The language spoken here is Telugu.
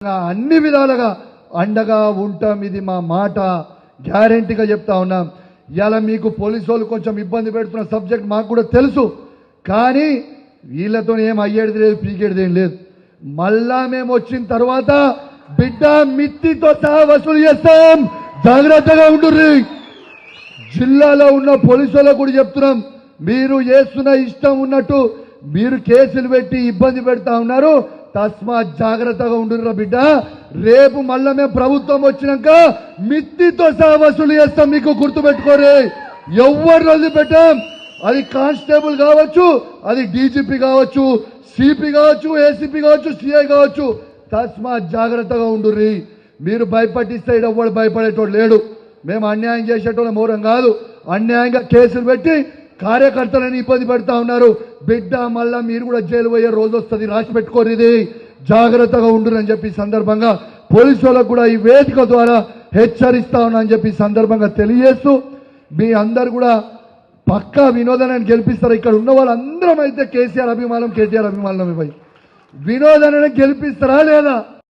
అన్ని విధాలుగా అండగా ఉంటాం. ఇది మా మాట. గ్యారెంటీగా చెప్తా ఉన్నాం. ఇలా మీకు పోలీసు వాళ్ళు కొంచెం ఇబ్బంది పెడుతున్న సబ్జెక్ట్ మాకు కూడా తెలుసు. కానీ వీళ్ళతో ఏం అయ్యేది లేదు పీకేది ఏం లేదు. మళ్ళా మేము వచ్చిన తర్వాత బిడ్డ మిత్తితో సహా వసూలు చేస్తాం. జాగ్రత్తగా ఉండుర్రి. జిల్లాలో ఉన్న పోలీసులకు కూడా చెప్తున్నాం. మీరు చేస్తున్న ఇష్టం ఉన్నట్టు మీరు కేసులు పెట్టి ఇబ్బంది పెడతా ఉన్నారు. తస్మా జాగ్రత్తగా ఉండుర్రా బిడ్డ. రేపు మళ్ళా మేము ప్రభుత్వం వచ్చినాక మిత్తితో సహా వసూలు చేస్తాం మీకు గుర్తుపెట్టుకోరే. ఎవరు రోజు పెట్టాం. అది కానిస్టేబుల్ కావచ్చు అది డీజీపీ కావచ్చు సిపి కావచ్చు ఏసీపీ కావచ్చు సిఐ కావచ్చు. తస్మా జాగ్రత్తగా ఉండుర్రి. మీరు భయపట్టిస్తే ఈడ భయపడేటోడు లేడు. మేము అన్యాయం చేసేటోళ్ళ మౌరం కాదు. అన్యాయంగా కేసులు పెట్టి కార్యకర్తలని ఇబ్బంది పెడతా ఉన్నారు. బిడ్డ మళ్ళా మీరు కూడా జైలు పోయే రోజు వస్తుంది రాసి పెట్టుకోనిది జాగ్రత్తగా ఉండునని చెప్పి సందర్భంగా పోలీసు వాళ్ళకు కూడా ఈ వేదిక ద్వారా హెచ్చరిస్తా ఉన్నా అని చెప్పి సందర్భంగా తెలియజేస్తూ మీ అందరు కూడా పక్కా వినోదాన్ని గెలిపిస్తారు. ఇక్కడ ఉన్న వాళ్ళందరం అయితే కేసీఆర్ అభిమానం కేటీఆర్ అభిమానం ఇవ్వాలి. వినోదాన్ని గెలిపిస్తారా లేదా?